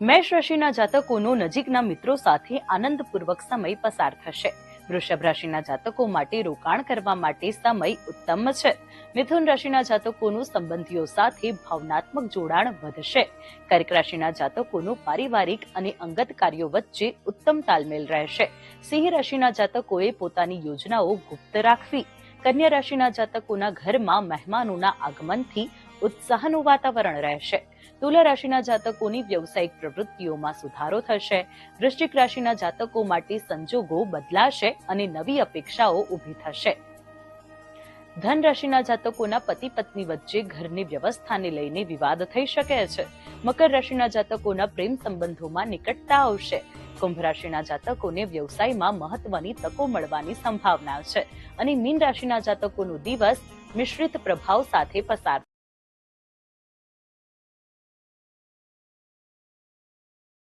મેષ રાશિના જાતકોનો નજીકના મિત્રો સાથે આનંદપૂર્વક સમય પસાર થશે. વૃષભ રાશિના જાતકો માટે રોકાણ કરવા માટે સમય ઉત્તમ છે. મિથુન રાશિના જાતકોનું સંબંધીઓ સાથે ભાવનાત્મક જોડાણ વધશે. કર્ક રાશિના જાતકોનું પારિવારિક અને અંગત કાર્યો વચ્ચે ઉત્તમ તાલમેલ રહેશે. સિંહ રાશિના જાતકોએ પોતાની યોજનાઓ ગુપ્ત રાખવી. કન્યા રાશિના જાતકોના ઘરમાં મહેમાનોના આગમનથી ઉત્સાહનું વાતાવરણ રહેશે. તુલા રાશિના જાતકોની વ્યવસાયિક પ્રવૃત્તિઓમાં સુધારો થશે. વૃશ્ચિક રાશિના જાતકો માટે સંજોગો બદલાશે અને નવી અપેક્ષાઓ ઊભી થશે. ધન રાશિના જાતકોના પતિ પત્ની વચ્ચે ઘરની વ્યવસ્થાને લઈને વિવાદ થઈ શકે છે. મકર રાશિના જાતકોના પ્રેમ સંબંધોમાં નિકટતા આવશે. કુંભ રાશિના જાતકોને વ્યવસાયમાં મહત્વની તકો મળવાની સંભાવના છે. અને મીન રાશિના જાતકોનો દિવસ મિશ્રિત પ્રભાવ સાથે પસાર